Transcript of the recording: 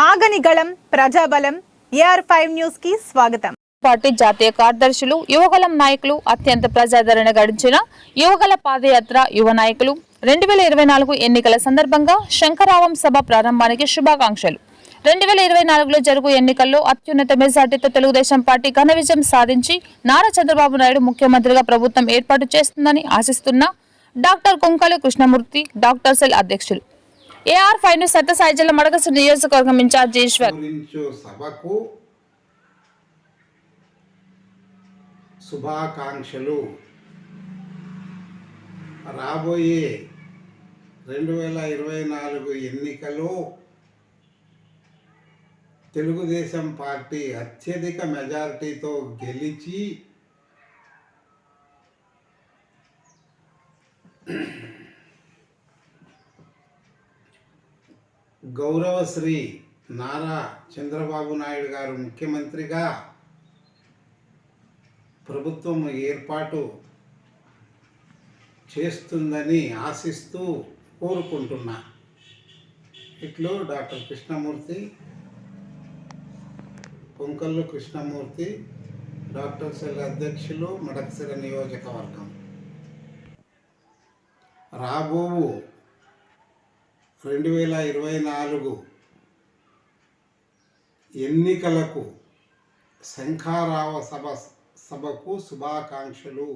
ఆగని గళం ప్రజాబలం AR five న్యూస్కి స్వాగతం. పార్టీ జాతీయ కార్యదర్శులు యువగలం నాయకులు అత్యంత ప్రజాదరణ గడించిన యువగల పాదయాత్ర యువ నాయకులు రెండు వేల ఇరవై నాలుగు ఎన్నికల సందర్భంగా శంకరావం సభ ప్రారంభానికి శుభాకాంక్షలు. రెండు వేల ఇరవై నాలుగులో జరుగు ఎన్నికల్లో అత్యున్నత మెజార్టీతో తెలుగుదేశం పార్టీ ఘన విజయం సాధించి నారా చంద్రబాబు నాయుడు ముఖ్యమంత్రిగా ప్రభుత్వం ఏర్పాటు చేస్తుందని ఆశిస్తున్న doctor Kunkali Krishnamurthy doctor cell అధ్యక్షులు. ఏఆర్ ఫైవ్ న్యూస్ సత్యసాయి జిల్లా మడకసు నియోజకవర్గం ఇన్ఛార్జ్ ఈశ్వర్. సభకు శుభాకాంక్షలు. రాబోయే రెండు వేల ఇరవై నాలుగు ఎన్నికలు తెలుగుదేశం పార్టీ అత్యధిక మెజారిటీతో గెలిచి గౌరవశ్రీ నారా చంద్రబాబు నాయుడు గారు ముఖ్యమంత్రిగా ప్రభుత్వం ఏర్పాటు చేస్తుందని ఆశిస్తూ కోరుకుంటున్నా. ఇట్లు doctor Krishnamurthy Ponkallu Krishnamurthy doctor cell అధ్యక్షులు మడక్సిర నియోజకవర్గం. రాబోవు రెండు వేల ఇరవై నాలుగు ఎన్నికలకు శంఖారావ సభ సభకు శుభాకాంక్షలు.